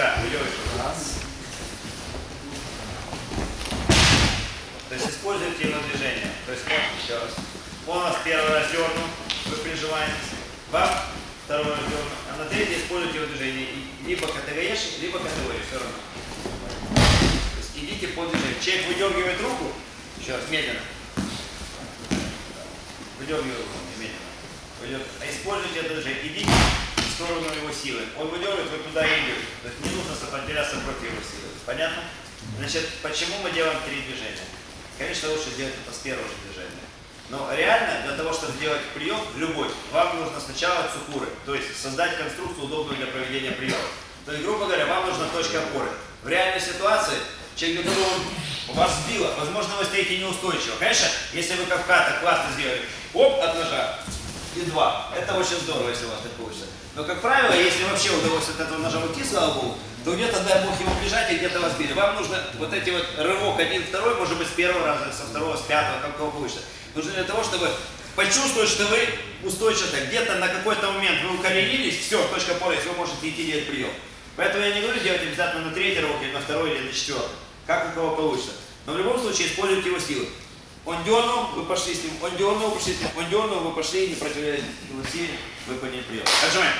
Раз. То есть используйте его движение. То есть вот еще раз. Он вас первый раз дернул, вы прижимаетесь. Вам второй раз дернул. А на третий используйте его движение. И Либо КТГшник, либо КТВ. Все равно. То есть идите по движению. Человек выдергивает руку. Еще раз, медленно. Выдергивает руку, медленно. Выдергивает. А используйте это движение. Идите его силы. Он выдергивает, вы туда идете. То есть не нужно сопротивляться против его силы. Понятно? Значит, почему мы делаем три движения? Конечно, лучше делать это с первого же движения. Но реально, для того, чтобы сделать прием, любой, вам нужно сначала цукуры, то есть создать конструкцию, удобную для проведения приема. То есть, грубо говоря, вам нужна точка опоры. В реальной ситуации, человек, которого вас сбило, возможно, вы стоите неустойчиво. Конечно, если вы как классно сделали, оп, от ножа, и два. Это очень здорово, если у вас так получится. Но, как правило, если вообще удалось от этого ножа уйти, слава богу, то где-то, дай бог, его прижать и где-то вас били. Вам нужно вот эти вот рывок один, второй, может быть, с первого раза, со второго, с пятого, как кого получится. Нужно для того, чтобы почувствовать, что вы устойчивы. Где-то на какой-то момент вы укоренились, все, точка есть, вы можете идти делать прием. Поэтому я не говорю делать обязательно на третий рывок, или на второй, или на четвертый. Как у кого получится. Но в любом случае используйте его силы. Он дернул, вы пошли с ним, он дернул, пошли с ним, он дернул, вы пошли, не противляясь силе, вы подняли прием. Отжимаем.